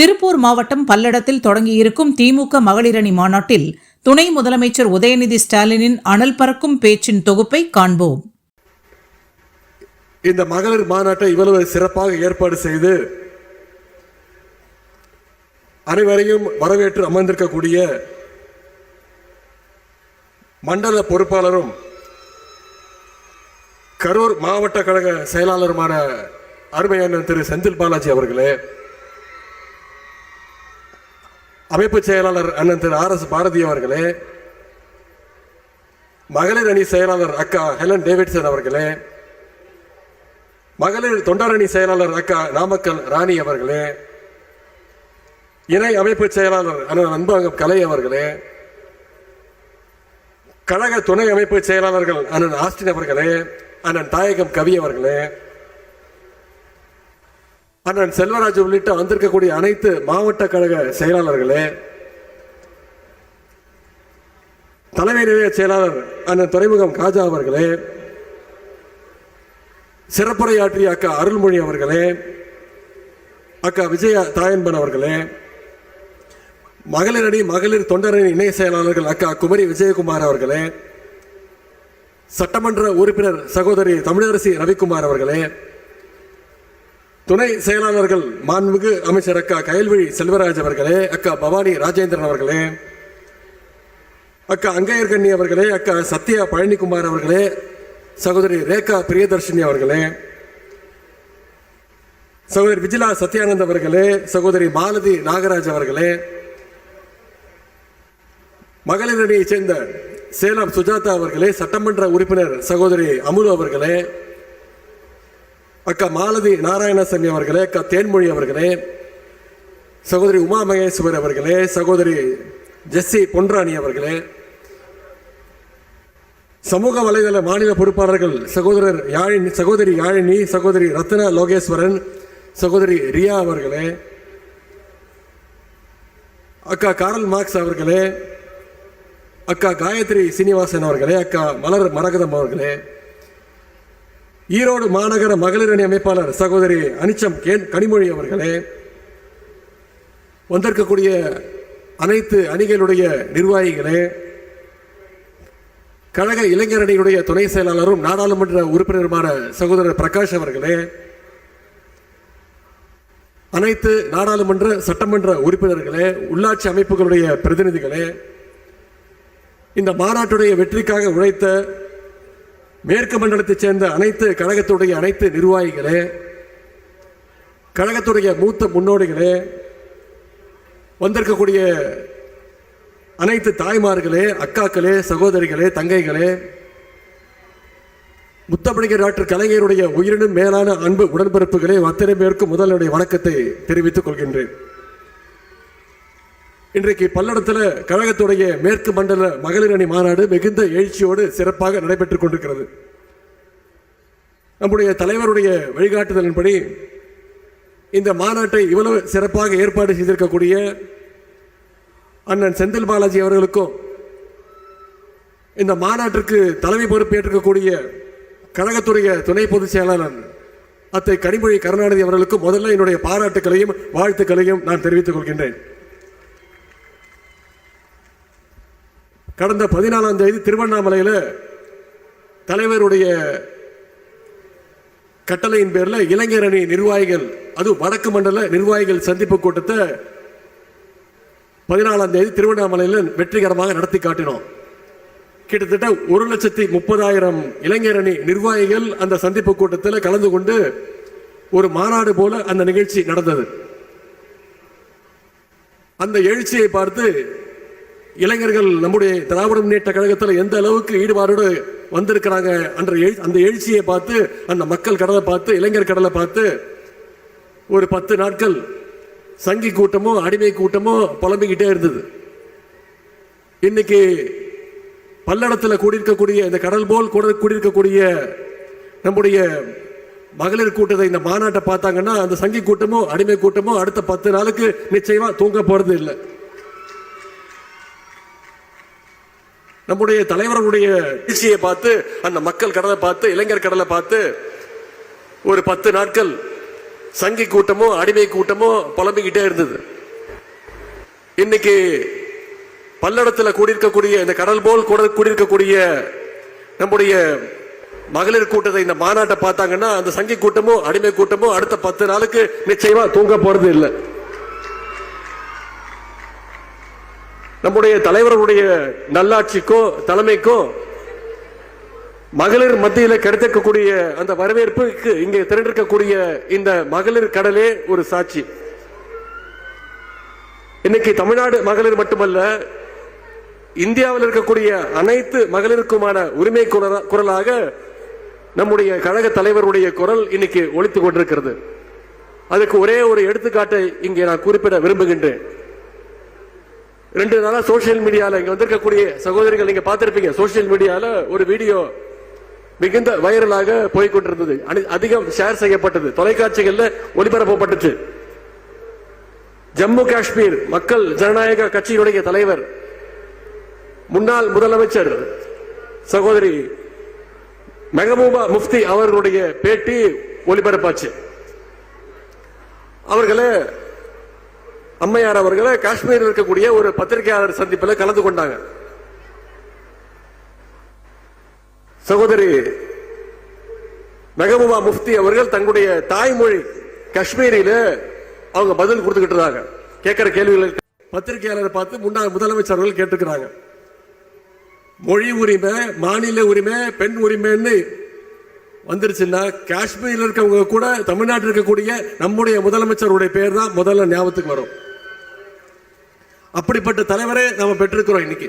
திருப்பூர் மாவட்டம் பல்லடத்தில் தொடங்கியிருக்கும் திமுக மகளிரணி மாநாட்டில் துணை முதலமைச்சர் உதயநிதி ஸ்டாலினின் அனல் பறக்கும் பேச்சின் தொகுப்பை காண்போம். இந்த மகளிர் மாநாட்டை இவ்வளவு சிறப்பாக ஏற்பாடு செய்து அனைவரையும் வரவேற்று அமர்ந்திருக்கக்கூடிய மண்டல பொறுப்பாளரும் கரூர் மாவட்ட கழக செயலாளருமான அருமையான திரு செந்தில் பாலாஜி அவர்களே அமைப்பு செயலாளர் அண்ணன் திரு ஆர் எஸ் பாரதி அவர்களே மகளிர் அணி செயலாளர் அக்கா ஹெலன் டேவிட்சன் அவர்களே மகளிர் தொண்டரணி செயலாளர் அக்கா நாமக்கல் ராணி அவர்களே இணை அமைப்பு செயலாளர் அண்ணன் அன்பகம் கலை அவர்களே கழக துணை அமைப்பு செயலாளர்கள் அண்ணன் ஆஸ்டின் அவர்களே அண்ணன் தாயகம் கவி அவர்களே அண்ணன் செல்வராஜ் உள்ளிட்ட வந்திருக்கக்கூடிய அனைத்து மாவட்ட கழக செயலாளர்களே தலைமை நிலைய செயலாளர் அண்ணன் துறைமுகம் காஜா அவர்களே சிறப்புரையாற்றிய அக்கா அருள்மொழி அவர்களே அக்கா விஜயா தாயன்பன் அவர்களே மகளிரணி மகளிர் தொண்டரணி இணை செயலாளர்கள் அக்கா குமரி விஜயகுமார் அவர்களே சட்டமன்ற உறுப்பினர் சகோதரி தமிழரசி ரவிக்குமார் அவர்களே துணை செயலாளர்கள் மாண்புமிகு அமைச்சர் அக்கா கயல்விழி செல்வராஜ் அவர்களே அக்கா பவானி ராஜேந்திரன் அவர்களே அக்கா அங்கையர்கண்ணி அவர்களே அக்கா சத்யா பழனிக்குமார் அவர்களே சகோதரி ரேகா பிரியதர்ஷினி அவர்களே சகோதரி விஜிலா சத்யானந்த் அவர்களே சகோதரி மாலதி நாகராஜ் அவர்களே மகளிர் அணியைச் சேர்ந்த சேலம் சுஜாதா அவர்களே சட்டமன்ற உறுப்பினர் சகோதரி அமுலு அவர்களே அக்கா மாலதி நாராயணசாமி அவர்களே அக்கா தேன்மொழி அவர்களே சகோதரி உமா மகேஸ்வர் அவர்களே சகோதரி ஜெஸ்ஸி பொன்ராணி அவர்களே சமூக வலைதள மாநில பொறுப்பாளர்கள் சகோதரர் யாழினி சகோதரி யாழினி சகோதரி ரத்னா லோகேஸ்வரன் சகோதரி ரியா அவர்களே அக்கா காரல் மார்க்ஸ் அவர்களே அக்கா காயத்ரி சீனிவாசன் அவர்களே அக்கா மலர் மரகதம் அவர்களே ஈரோடு மாநகர மகளிர் அணி அமைப்பாளர் சகோதரி அனிச்சம் கேன் கனிமொழி அவர்களே வந்திருக்கக்கூடிய அனைத்து அணிகளுடைய நிர்வாகிகளே கழக இளைஞர் அணியுடைய துணை செயலாளரும் நாடாளுமன்ற உறுப்பினருமான சகோதரர் பிரகாஷ் அவர்களே அனைத்து நாடாளுமன்ற சட்டமன்ற உறுப்பினர்களே உள்ளாட்சி அமைப்புகளுடைய பிரதிநிதிகளே இந்த மாநாட்டுடைய வெற்றிக்காக உழைத்த மேற்கு மண்டலத்தைச் சேர்ந்த அனைத்து கழகத்துடைய அனைத்து நிர்வாகிகளே கழகத்துடைய மூத்த முன்னோடிகளே வந்திருக்கக்கூடிய அனைத்து தாய்மார்களே அக்காக்களே சகோதரிகளே தங்கைகளே முத்தமிழர் டாக்டர் கலைஞருடைய உயிரினும் மேலான அன்பு உடன்பிறப்புகளே அத்தனை பேருக்கும் முதலுடைய வணக்கத்தை தெரிவித்துக் கொள்கின்றேன். இன்றைக்கு பல்லடத்தில் கழகத்துடைய மேற்கு மண்டல மகளிர் அணி மாநாடு மிகுந்த எழுச்சியோடு சிறப்பாக நடைபெற்றுக் கொண்டிருக்கிறது. நம்முடைய தலைவருடைய வழிகாட்டுதலின்படி இந்த மாநாட்டை இவ்வளவு சிறப்பாக ஏற்பாடு செய்திருக்கக்கூடிய அண்ணன் செந்தில் பாலாஜி அவர்களுக்கும் இந்த மாநாட்டிற்கு தலைமை பொறுப்பேற்றிருக்கக்கூடிய கழகத்துடைய துணை பொதுச் செயலாளர் அத்தை கனிமொழி கருணாநிதி அவர்களுக்கும் முதல்ல என்னுடைய பாராட்டுக்களையும் வாழ்த்துக்களையும் நான் தெரிவித்துக் கொள்கின்றேன். கடந்த பதினாலாம் தேதி திருவண்ணாமலையில் தலைவருடைய கட்டளையின் பேரில் இளைஞர் அணி நிர்வாகிகள் அது வடக்கு மண்டல நிர்வாகிகள் சந்திப்பு கூட்டத்தை பதினாலாம் தேதி திருவண்ணாமலையில் வெற்றிகரமாக நடத்தி காட்டினோம். கிட்டத்தட்ட ஒரு லட்சத்தி முப்பதாயிரம் இளைஞர் அணி நிர்வாகிகள் அந்த சந்திப்பு கூட்டத்தில் கலந்து கொண்டு ஒரு மாநாடு போல அந்த நிகழ்ச்சி நடந்தது. அந்த எழுச்சியை பார்த்து இளைஞர்கள் நம்முடைய திராவிட முன்னேற்ற கழகத்தில் எந்த அளவுக்கு ஈடுபாடோடு வந்திருக்கிறாங்க அன்ற எழு- அந்த எழுச்சியை பார்த்து அந்த மக்கள் கடலை பார்த்து இளைஞர் கடலை பார்த்து ஒரு பத்து நாட்கள் சங்கி கூட்டமோ அடிமை கூட்டமோ புலம்பிக்கிட்டே இருந்தது. இன்னைக்கு பல்லடத்தில் கூடியிருக்கக்கூடிய இந்த கடல் போல் கூட கூடியிருக்கக்கூடிய நம்முடைய மகளிர் கூட்டத்தை இந்த மாநாட்டை பார்த்தாங்கன்னா அந்த சங்கி கூட்டமோ அடிமை கூட்டமோ அடுத்த பத்து நாளுக்கு நிச்சயமாக தூங்க போகிறது இல்லை நம்முடைய தலைவர்களுடைய எழுச்சியை பார்த்து அந்த மக்கள் கடலை பார்த்து இளைஞர் கடலை பார்த்து ஒரு பத்து நாட்கள் சங்கி கூட்டமோ அடிமை கூட்டமோ புலம்பிக்கிட்டே இருந்தது. இன்னைக்கு பல்லடத்தில் கூடியிருக்கக்கூடிய இந்த கடல் போல் கூட கூடியிருக்கக்கூடிய நம்முடைய மகளிர் கூட்டத்தை இந்த மாநாட்டை பார்த்தாங்கன்னா அந்த சங்கி கூட்டமோ அடிமை கூட்டமோ அடுத்த பத்து நாளுக்கு நிச்சயமா தூங்க போறது இல்லை. நம்முடைய தலைவர்களுடைய நல்லாட்சிக்கோ தலைமைக்கோ மகளிர் மத்தியில் கிடைத்திருக்கக்கூடிய அந்த வரவேற்புக்கு இங்கே திரண்டிருக்கக்கூடிய இந்த மகளிர் கடலே ஒரு சாட்சி. இன்னைக்கு தமிழ்நாடு மகளிர் மட்டுமல்ல இந்தியாவில் இருக்கக்கூடிய அனைத்து மகளிருக்குமான உரிமை குரலாக நம்முடைய கழக தலைவருடைய குரல் இன்னைக்கு ஒழித்துக் கொண்டிருக்கிறது. அதுக்கு ஒரே ஒரு எடுத்துக்காட்டை இங்கே நான் குறிப்பிட விரும்புகின்றேன். ரெண்டு நாளா சோசியல் மீடியால இங்க வந்திருக்கக்கூடிய சகோதரிகள் நீங்க பார்த்திருப்பீங்க. சோசியல் மீடியால ஒரு வீடியோ மிகுந்த வைரலாக போய்கொண்டிருந்தது. அதிகம் ஷேர் செய்யப்பட்டது. தொலைக்காட்சிகளில் ஒளிபரப்பப்பட்டுச்சு. ஜம்மு காஷ்மீர் மக்கள் ஜனநாயக கட்சியினுடைய தலைவர் முன்னாள் முதலமைச்சர் சகோதரி மெகபூபா முஃப்தி அவர்களுடைய பேட்டி ஒளிபரப்பாச்சு. அவர்களை அம்மையார் அவர்களை காஷ்மீரில் இருக்கக்கூடிய ஒரு பத்திரிகையாளர் சந்திப்பில் கலந்து கொண்டாங்க. சகோதரி மெகபூபா முஃப்தி அவர்கள் தங்களுடைய தாய்மொழி காஷ்மீரில் அவங்க பதில் கொடுத்துக்கிட்டு இருக்காங்க கேட்கிற கேள்விகளுக்கு பத்திரிகையாளரை பார்த்து முன்னாள் முதலமைச்சர் அவர்கள் கேட்டுக்கிறாங்க மொழி உரிமை மாநில உரிமை பெண் உரிமைன்னு வந்துருச்சுன்னா காஷ்மீரில் இருக்கவங்க கூட தமிழ்நாட்டில் இருக்கக்கூடிய நம்முடைய முதலமைச்சருடைய பேர் தான் முதல்ல ஞாபகத்துக்கு வரும். அப்படிப்பட்ட தலைவரை நாம பெற்றிருக்கிறோம் இன்னைக்கு.